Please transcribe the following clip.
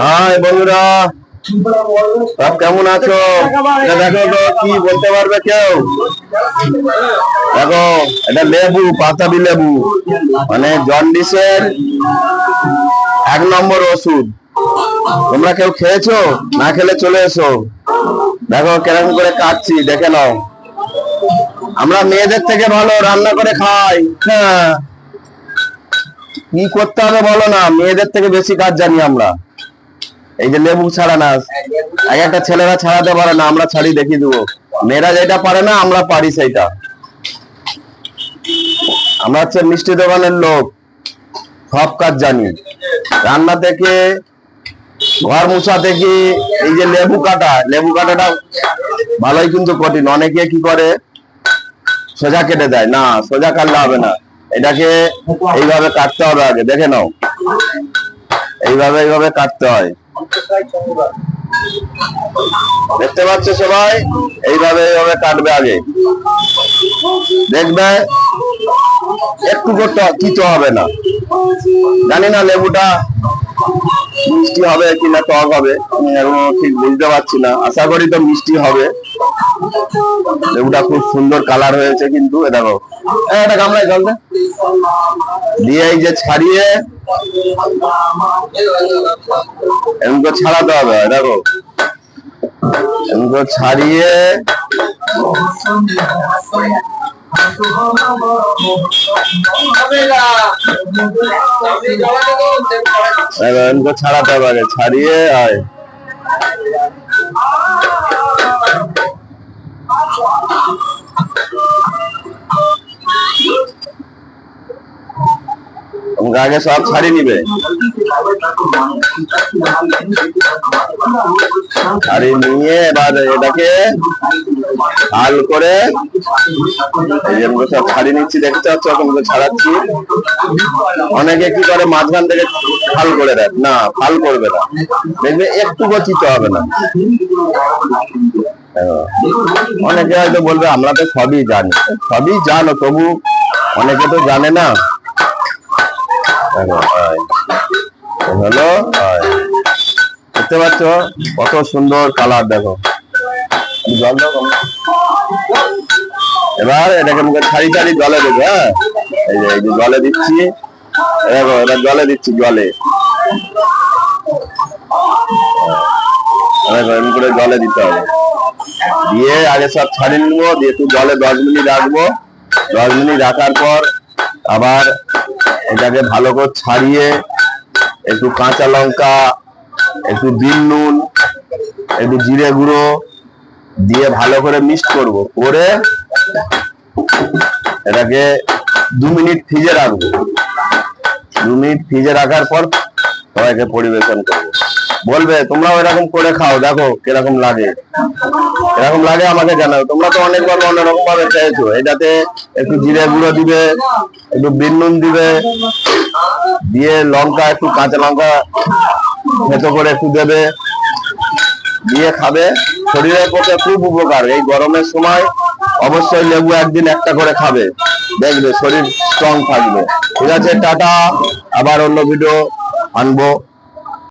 High, বন্ধুরা। সব কেমন আছো? দেখো তো, কি বলতে পারবে কেউ? দেখো, এটা লেবু, পাতাবি লেবু। মানে জন্ডিসের এক নম্বর ওষুধ। তোমরা কেউ খেয়েছো? না খেলে চলে এসো। দেখো কেরকম করে কাটছি, দেখে নাও। আমরা মেয়েদের থেকে ভালো, রান্না করে খাই। হ্যাঁ। কি করতে হবে বলো না? মেয়েদের থেকে বেশি কাজ জানি আমরা। এই যে লেবু ছাড়া না, এক একটা ছেলেরা ছাড়াতে পারে না, আমরা ছাড়ি দেখিয়ে দেবো। মেয়েরা যেটা পারে না, আমরা পারি সেইটা। আমরা হচ্ছে মিষ্টি দোকানের লোক, সব কাজ জানি। রান্না থেকে, ঘর মুছা থেকে, এই যে লেবু কাটা, লেবু কাটাটা ভালোই কিন্তু কঠিন। অনেকে কি করে? সোজা কেটে দেয়। না, সোজা কাটলে হবে না। এটাকে এইভাবে কাটতে হবে আগে, দেখে নাও। এইভাবে এইভাবে কাটতে হয়। দেখতে পাচ্ছ সবাই? এইভাবে এইভাবে কাটবে আগে। দেখবে? একটু করতে কিছু হবে না। জানি না লেবুটা মিষ্টি হবে কিনা, টক হবে। আমি এখনও ঠিক বুঝতে পারছি না। আশা করি তো মিষ্টি হবে। লেবুটা খুব সুন্দর কালার হয়েছে কিন্তু দেখো। একটা গামলায় জল দিয়ে এই যে ছাড়িয়ে, এরকম করে ছাড়াতে হবে দেখো। এরকম করে ছাড়িয়ে ছাড়াতে হবে ছাড়িয়ে, আয়। আগে সব ছাড়িয়ে নিবে। ছাড়িয়ে নিয়ে এবার এটাকে হাল করে সব ছাড়িয়ে নিচ্ছি, দেখতে পাচ্ছ এখন ছাড়াচ্ছি। অনেকে কি করে, মাঝখান থেকে ফাল করে দেয়। না, ফাল করবে না। দেখবে একটু চিতে হবে না। অনেকে হয়তো বলবে আমরা তো সবই জানি। সবই জানো তবু অনেকে তো জানে না। দেখো, এই। এই হলো দেখতে পাচ্ছ? কত সুন্দর কালার দেখো। জল এবার এটাকে মুখে ছাড়ি ছাড়ি জলে দেবে হ্যাঁ? এই যে এই যে জলে দিচ্ছি। দেখো এবার জলে দিচ্ছি জলে। এবার এরকম করে জলে দিতে হবে। দিয়ে আগে সব ছাড়িয়ে নিবো, দিয়ে একটু জলে দশ মিনিট রাখব। দশ মিনিট রাখার পর আবার এটাকে ভালো করে ছাড়িয়ে একটু কাঁচা লঙ্কা, একটু বিন নুন, একটু জিরে গুঁড়ো দিয়ে ভালো করে মিক্সড করব। করে এটাকে দু মিনিট ফ্রিজে রাখব। দু মিনিট ফ্রিজে রাখার পর সবাইকে পরিবেশন করব। বলবে, তোমরাও এরকম করে খাও, দেখো কীরকম লাগে। এরকম লাগে আমাকে জানাও। তোমরা তো অনেকবার অন্যরকম ভাবে খেয়েছো এটাতে একটু জিরে গুঁড়ো দিবে, একটু বিন নুন দিবে, দিয়ে লঙ্কা, একটু কাঁচা লঙ্কা ভেতো করে একটু দেবে, দিয়ে খাবে। শরীরের পক্ষে খুব উপকার। এই গরমের সময় অবশ্যই লেবু একদিন একটা করে খাবে। দেখবে শরীর স্ট্রং থাকবে। ঠিক আছে, টাটা। আবার অন্য ভিডিও আনব।